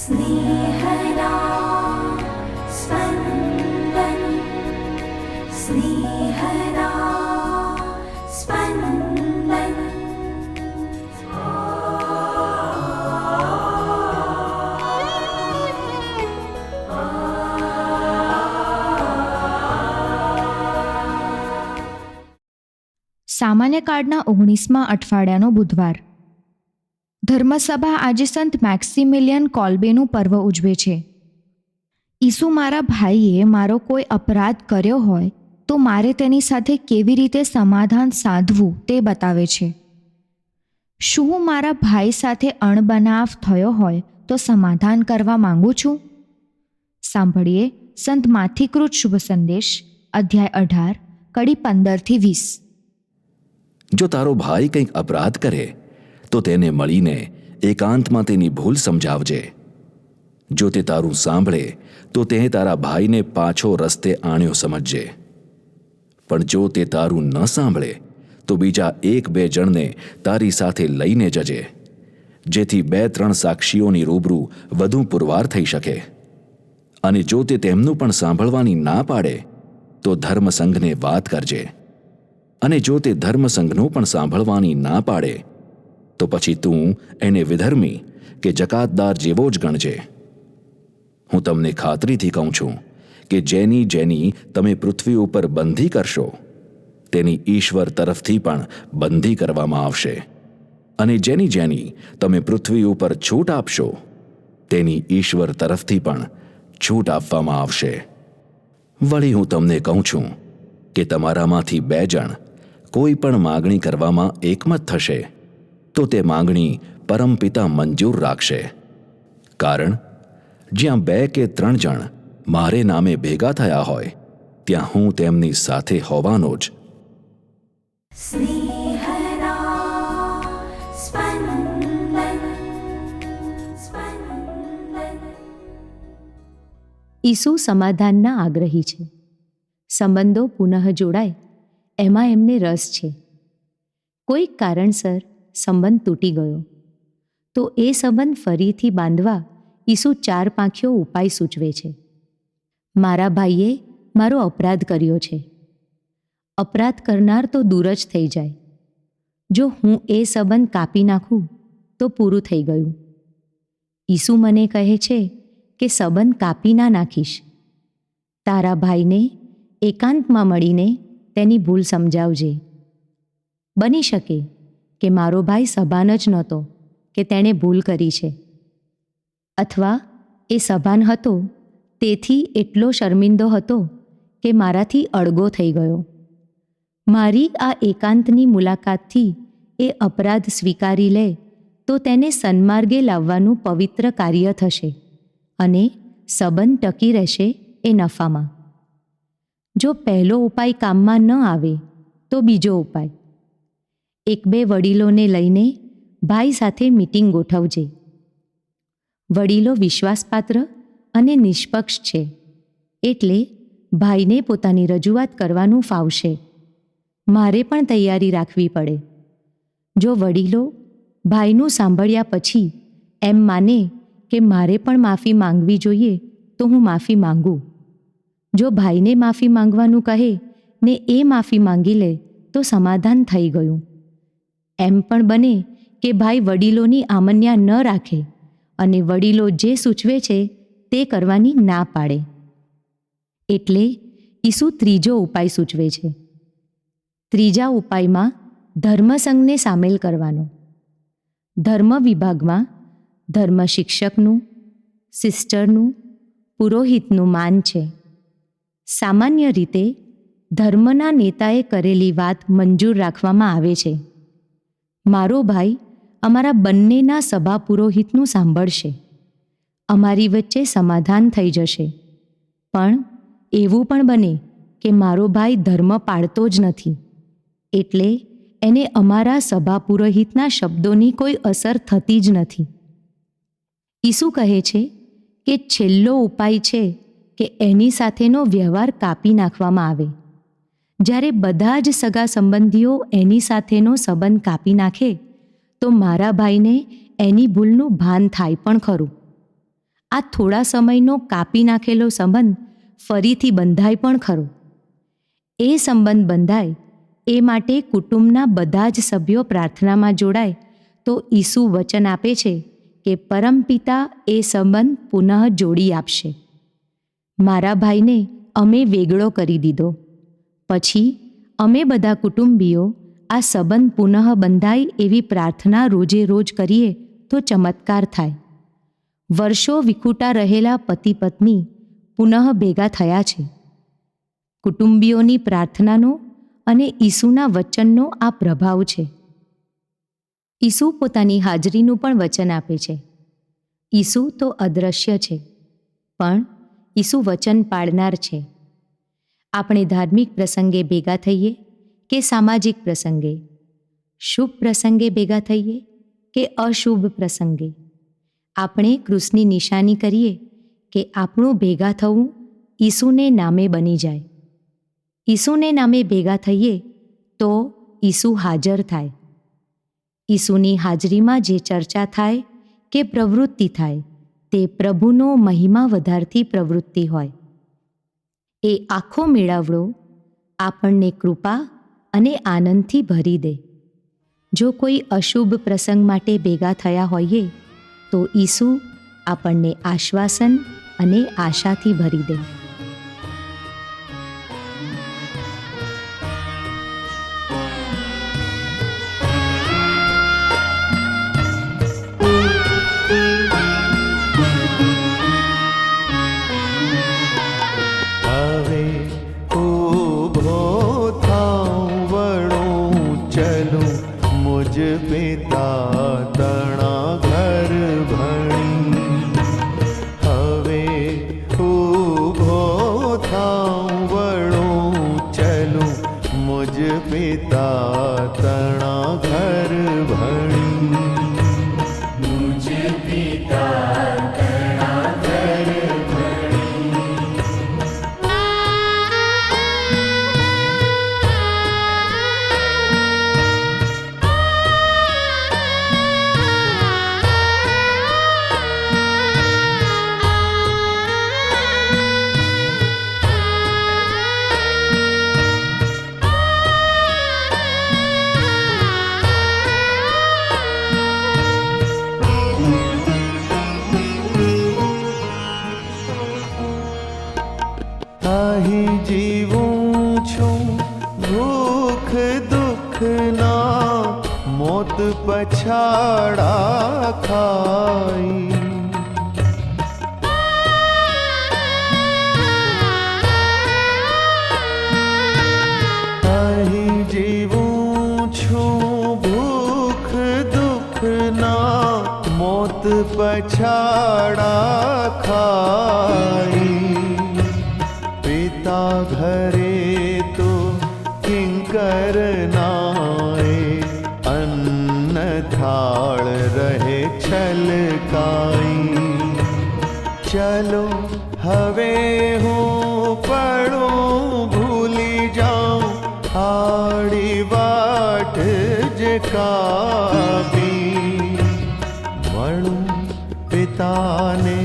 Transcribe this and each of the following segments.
स्नेहदा स्पन्दन् स्नेहदा स्पन्दन् સામાન્ય કાર્ડના ઓગણીસમાં અઠવાડિયાનો બુધવાર ધર્મસભા આજે સંત મેક્સિમિલિયન કોલ્બેનું પર્વ ઉજવે છે. ઈસુ મારા ભાઈએ મારો કોઈ અપરાધ કર્યો હોય તો મારે તેની સાથે કેવી રીતે સમાધાન સાધવું તે બતાવે છે. શું મારા ભાઈ સાથે અણબનાવ થયો હોય તો સમાધાન કરવા માંગુ છું? સાંભળીએ સંત માથિકૃત શુભ સંદેશ, અધ્યાય અઢાર, કડી પંદરથી વીસ. જો તારો ભાઈ કંઈક અપરાધ કરે તો તેને મળીને એકાંતમાં તેની ભૂલ સમજાવજે. જો તે તારું સાંભળે, તો તે તારા ભાઈને પાછો રસ્તે આણ્યો સમજજે. પણ જો તે તારું ન સાંભળે, તો બીજા એક બે જણને તારી સાથે લઈને જજે, જેથી બે ત્રણ સાક્ષીઓની રૂબરૂ વધુ પુરવાર થઈ શકે. અને જો તે તેમનું પણ સાંભળવાની ના પાડે, તો ધર્મસંઘને વાત કરજે. અને જો તે ધર્મસંઘનું પણ સાંભળવાની ના પાડે તો પછી તું એને વિધર્મી કે જકાતદાર જેવો જ ગણજે. હું તમને ખાતરીથી કહું છું કે જેની જેની તમે પૃથ્વી ઉપર બંધી કરશો, તેની ઈશ્વર તરફથી પણ બંધી કરવામાં આવશે. અને જેની જેની તમે પૃથ્વી ઉપર છૂટ આપશો, તેની ઈશ્વર તરફથી પણ છૂટ આપવામાં આવશે. વળી હું તમને કહું છું કે તમારામાંથી બે જણ કોઈ પણ માગણી કરવામાં એકમત થશે. તો તે માંગણી પરમપિતા મંજૂર રાખશે. કારણ જ્યાં બે કે ત્રણ જણ મારે નામે ભેગા થયા હોય ત્યાં હું તેમની સાથે હોવાનો જ. ઈસુ સમાધાનના આગ્રહી છે. સંબંધો પુનઃ જોડાય એમાં એમને રસ છે. કોઈક કારણસર સંબંધ તૂટી ગયો. તો એ સંબંધ ફરીથી બાંધવા ઈસુ ચાર પાંખીઓ ઉપાય સૂચવે છે. મારા ભાઈએ મારો અપરાધ કર્યો છે. અપરાધ કરનાર તો દૂર જ થઈ જાય. જો હું એ સંબંધ કાપી નાખું, તો પૂરું થઈ ગયું. ઈસુ મને કહે છે કે સંબંધ કાપી ના નાખીશ. તારા ભાઈને એકાંતમાં મળીને તેની ભૂલ સમજાવજે. બની શકે કે મારો ભાઈ સભાન જ નહોતો, કે તેણે ભૂલ કરી છે. અથવા એ સભાન હતો, તેથી એટલો શર્મિંદો હતો, કે મારાથી અળગો થઈ ગયો. મારી આ એકાંતની મુલાકાતથી એ અપરાધ સ્વીકારી લે, તો તેને સન્માર્ગે લાવવાનું પવિત્ર કાર્ય થશે, અને સંબંધ ટકી રહેશે એ નફામાં. જો પહેલો ઉપાય કામમાં ન આવે, તો બીજો ઉપાય. એક બે વડીલોને લઈને ભાઈ સાથે મીટિંગ ગોઠવજે. વડીલો વિશ્વાસપાત્ર અને નિષ્પક્ષ છે. એટલે ભાઈને પોતાની રજૂઆત કરવાનું ફાવશે. મારે પણ તૈયારી રાખવી પડે. જો વડીલો ભાઈનું સાંભળ્યા પછી એમ માને કે મારે પણ માફી માંગવી જોઈએ, તો હું માફી માંગું. જો ભાઈને માફી માંગવાનું કહે ને એ માફી માંગી લે, તો સમાધાન થઈ ગયું. એમ પણ બને કે ભાઈ વડીલોની આમન્યા ન રાખે અને વડીલો જે સૂચવે છે તે કરવાની ના પાડે. એટલે ઈસુ ત્રીજો ઉપાય સૂચવે છે. ત્રીજા ઉપાયમાં ધર્મસંઘને સામેલ કરવાનો. ધર્મ વિભાગમાં ધર્મ શિક્ષકનું સિસ્ટરનું, પુરોહિતનું માન છે. સામાન્ય રીતે ધર્મના નેતાએ કરેલી વાત મંજૂર રાખવામાં આવે છે. મારો ભાઈ અમારા બંનેના સભા પુરોહિતનું સાંભળશે. અમારી વચ્ચે સમાધાન થઈ જશે. પણ એવું પણ બને કે મારો ભાઈ ધર્મ પાળતો જ નથી. એટલે એને અમારા સભા પુરોહિતના શબ્દોની કોઈ અસર થતી જ નથી. ઈસુ કહે છે કે છેલ્લો ઉપાય છે કે એની સાથેનો વ્યવહાર કાપી નાખવામાં આવે. જ્યારે બધા જ સગા સંબંધીઓ એની સાથેનો સંબંધ કાપી નાખે, તો મારા ભાઈને એની ભૂલનું ભાન થાય પણ ખરું. આ થોડા સમયનો કાપી નાખેલો સંબંધ ફરીથી બંધાય પણ ખરો. એ સંબંધ બંધાય, એ માટે કુટુંબના બધા જ સભ્યો પ્રાર્થનામાં જોડાય, તો ઈસુ વચન આપે છે કે પરમપિતા એ સંબંધ પુનઃ જોડી આપશે. મારા ભાઈને અમે વેગળો કરી દીધો. પછી અમે બધા કુટુંબીઓ આ સંબંધ પુનઃ બંધાય એવી પ્રાર્થના રોજે રોજ કરીએ તો ચમત્કાર થાય. વર્ષો વિખૂટા રહેલા પતિ પત્ની પુનઃ ભેગા થયા છે. કુટુંબીઓની પ્રાર્થનાનો અને ઈસુના વચનનો આ પ્રભાવ છે. ઈસુ પોતાની હાજરીનું પણ વચન આપે છે. ઈસુ તો અદૃશ્ય છે, પણ ઈસુ વચન પાડનાર છે. આપણે ધાર્મિક પ્રસંગે ભેગા થઈએ કે સામાજિક પ્રસંગે? શુભ પ્રસંગે ભેગા થઈએ કે અશુભ પ્રસંગે? આપણે કૃષ્ણની નિશાની કરીએ કે આપણું ભેગા થવું ઈસુને નામે બની જાય. ઈસુને નામે ભેગા થઈએ તો ઈસુ હાજર થાય. ઈસુની હાજરીમાં જે ચર્ચા થાય કે પ્રવૃત્તિ થાય તે પ્રભુનો મહિમા વધારતી પ્રવૃત્તિ હોય. એ આખો મેળાવડો આપણને કૃપા અને આનંદથી ભરી દે. જો કોઈ અશુભ પ્રસંગ માટે ભેગા થયા હોઈએ, તો ઈસુ આપણને આશ્વાસન અને આશાથી ભરી દે. પિતા તણા ઘર ભણી હવે ઊભો થાઉં વળું ચલું મુજ પિતા તણા ઘર ભણી અહીં મોત પછાડા ખાઈ. પિતા ઘરે તો કિંકર નાય અન્ન થાળ રહે છલકાઈ. ચલો હવે હું પડું ભૂલી જાઉં. આડી વાટ જ પિતાને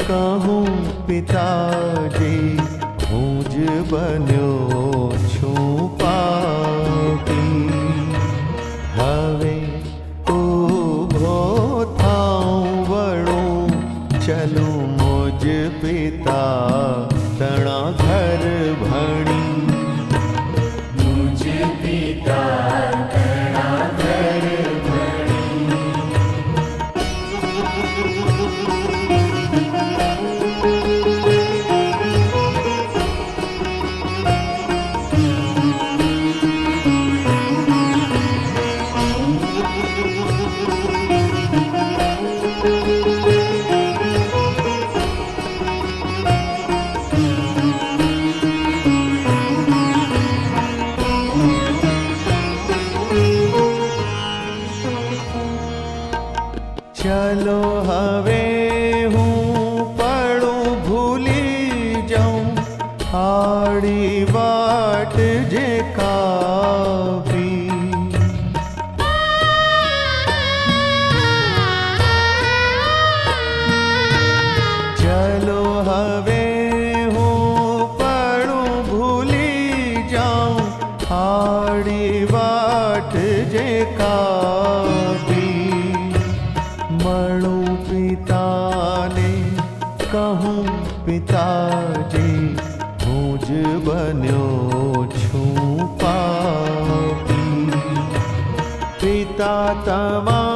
કહું પિતાજી હું જ બન્યો છું પાપી હવે ઊભો થાઉં વળું ચલું મુજ પિતા તણા ઘર ભણી ચલો હવે પિતા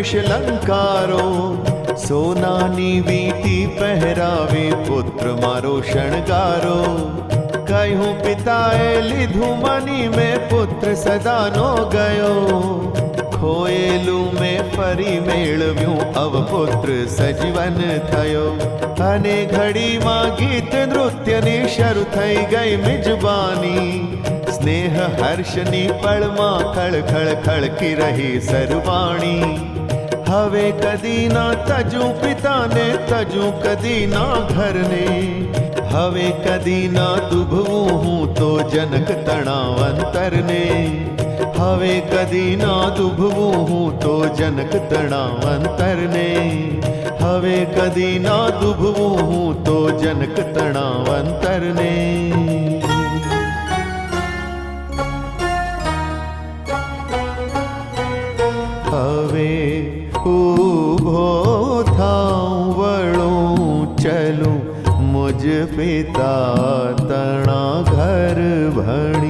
વેશ સોનાની વીટી પહેરાવી પુત્ર મારો શણગારો. કહ્યું પિતાએ લીધું મની મેં પુત્ર સદાનો ગયો. ખોયેલું મેં ફરી મેળવ્યું અવપુત્ર સજીવન થયો. અને ઘડીમાં ગીત નૃત્યની શરૂ થઈ ગઈ મિજબાની. સ્નેહ હર્ષની પળમાં ખળખળ ખળકી રહી સરવાણી. હવે કદી ના તજું પિતાને, તજું કદી ના ઘરને. હવે કદી ના દુભવું હું તો જનક તણાવંતરને. હવે કદી ના દુભવું હું તો જનક તણાવંતરને. હવે કદી ના દુભવું હું તો જનક તણાવંતરને. હવે મુજ પિતા તણા ઘર ભણી